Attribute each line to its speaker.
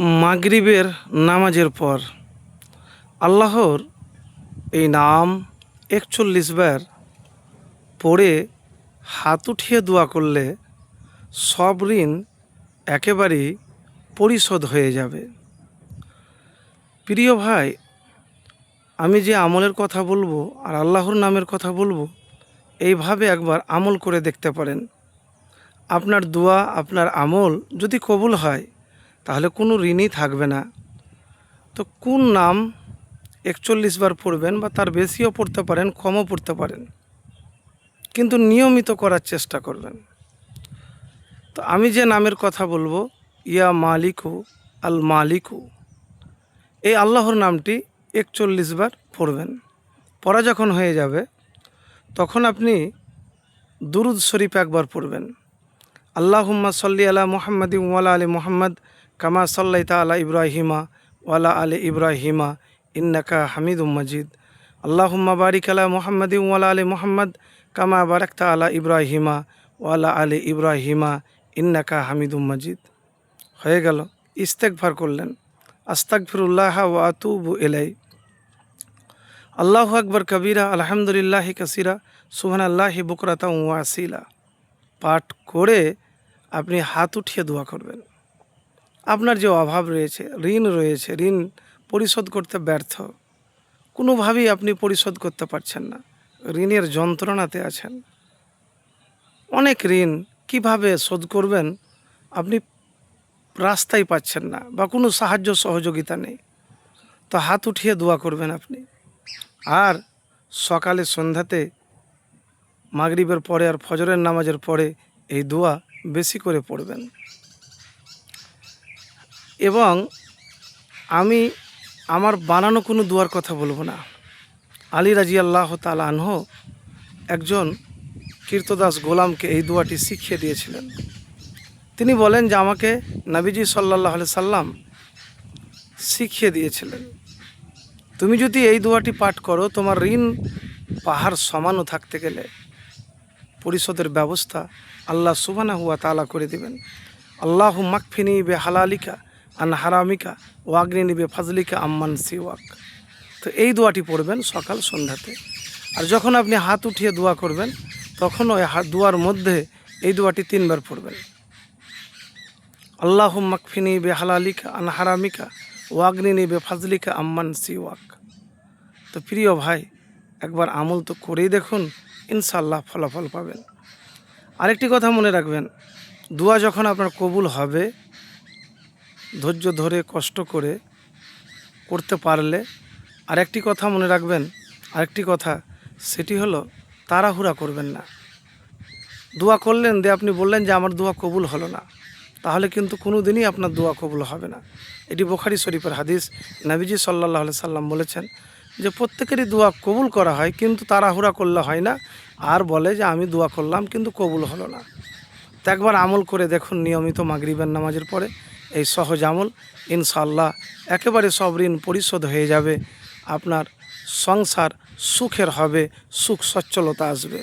Speaker 1: মাগরিবের নামাজের পর আল্লাহর এই নাম একচল্লিশ বার পড়ে হাত উঠিয়ে দোয়া করলে সব ঋণ একেবারেই পরিশোধ হয়ে যাবে। প্রিয় ভাই, আমি যে আমলের কথা বলব আর আল্লাহর নামের কথা বলব, এইভাবে একবার আমল করে দেখতে পারেন। আপনার দোয়া, আপনার আমল যদি কবুল হয় তাহলে কোনো ঋণই থাকবে না। তো কোন নাম একচল্লিশ বার পড়বেন বা তার বেশিও পড়তে পারেন, কমও পড়তে পারেন, কিন্তু নিয়মিত করার চেষ্টা করবেন। তো আমি যে নামের কথা বলব, ইয়া মালিকু আল মালিকু, এই আল্লাহর নামটি একচল্লিশ বার পড়বেন। পড়া যখন হয়ে যাবে, তখন আপনি দুরুদ শরীফ একবার পড়বেন। আল্লাহ আল্লাহুম্মা সল্লি আলা মুহাম্মাদি ওয়ালা আলী মুহাম্মদ কামা সাল্লাইতা আলা ইব্রাহিমা ওয়ালা আলী ইব্রাহিমা ইন্নাকা হামিদুম মজিদ। আল্লাহুম্মা বারিক আলা মুহাম্মাদি ওয়ালা আলী মোহাম্মদ কামা বারাকতা আলা ইব্রাহিমা ওয়ালা আলী ইব্রাহিমা ইন্নাকা হামিদুম মজিদ। হয়ে গেল ইস্তেকভার করলেন। আস্তাকফিরুল্লাহ ওয়া আতুবু এলাই আল্লাহ আকবর কবিরা, আলহামদুলিল্লাহ কাসিরা সুহান আল্লাহ বুকরাতা ওয়াসিলা পাঠ করে আপনি হাত উঠিয়ে দোয়া করবেন। আপনার যে অভাব রয়েছে, ঋণ রয়েছে, ঋণ পরিশোধ করতে ব্যর্থ, কোনোভাবেই আপনি পরিশোধ করতে পারছেন না। ঋণের যন্ত্রণাতে আছেন। অনেক ঋণ কীভাবে শোধ করবেন আপনি রাস্তাই পাচ্ছেন না বা কোনো সাহায্য সহযোগিতা নেই। তো হাত উঠিয়ে দোয়া করবেন আপনি। আর সকালে সন্ধ্যাতে মাগরিবের পরে আর ফজরের নামাজের পরে এই দোয়া বেশি করে পড়বেন। এবং আমি আমার বানানো কোনো দুয়ার কথা বলব না। আলী রাজি আল্লাহ আনহ একজন কীর্তদাস গোলামকে এই দোয়াটি শিখিয়ে দিয়েছিলেন। তিনি বলেন যে আমাকে নাবিজি সাল্লাহ সাল্লাম শিখিয়ে দিয়েছিলেন, তুমি যদি এই দোয়াটি পাঠ করো, তোমার ঋণ পাহাড় সমানও থাকতে গেলে পরিশোধের ব্যবস্থা আল্লাহ সুবানা হুয়া তালা করে দিবেন। আল্লাহ মাকফিনি বে হালালিকা আন হারামিকা, ওয়াগ্নি নিবে ফাজলিকা আম্মান সিওয়াক। তো এই দোয়াটি পড়বেন সকাল সন্ধ্যাতে। আর যখন আপনি হাত উঠিয়ে দোয়া করবেন তখন ওই হাত দোয়ার মধ্যে এই দোয়াটি তিনবার পড়বেন। আল্লাহ মাকফিনি বে হালালিকা আন হারামিকা, ওয়াগ্নি নিবে ফাজলিকা আম্মান সিওয়াক। তো প্রিয় ভাই, একবার আমল তো করেই দেখুন ইনশাল্লাহ ফলাফল পাবেন। আরেকটি কথা মনে রাখবেন, দোয়া যখন আপনার কবুল হবে ধৈর্য ধরে, কষ্ট করে করতে পারলে আরেকটি কথা মনে রাখবেন, আরেকটি কথা, সেটি হলো তাড়াহুড়া করবেন না। দোয়া করলেন দিয়ে আপনি বললেন যে, আমার দোয়া কবুল হলো না। তাহলে কিন্তু কোনো দিনই আপনার দোয়া কবুল হবে না। এটি বোখারি শরীফের হাদিস। নাবিজি সাল্লাহ সাল্লাম বলেছেন যে, প্রত্যেকেরই দোয়া কবুল করা হয়, কিন্তু তাড়াহুড়া করলে হয় না। আর বলে যে, আমি দোয়া করলাম, কিন্তু কবুল হলো না। তো একবার আমল করে দেখুন নিয়মিত মাগরিবের নামাজের পরে। এই সহজ আমল ইনশাল্লাহ একেবারে সব ঋণ পরিশোধ হয়ে যাবে। আপনার সংসার সুখের হবে, সুখ সচ্ছলতা আসবে।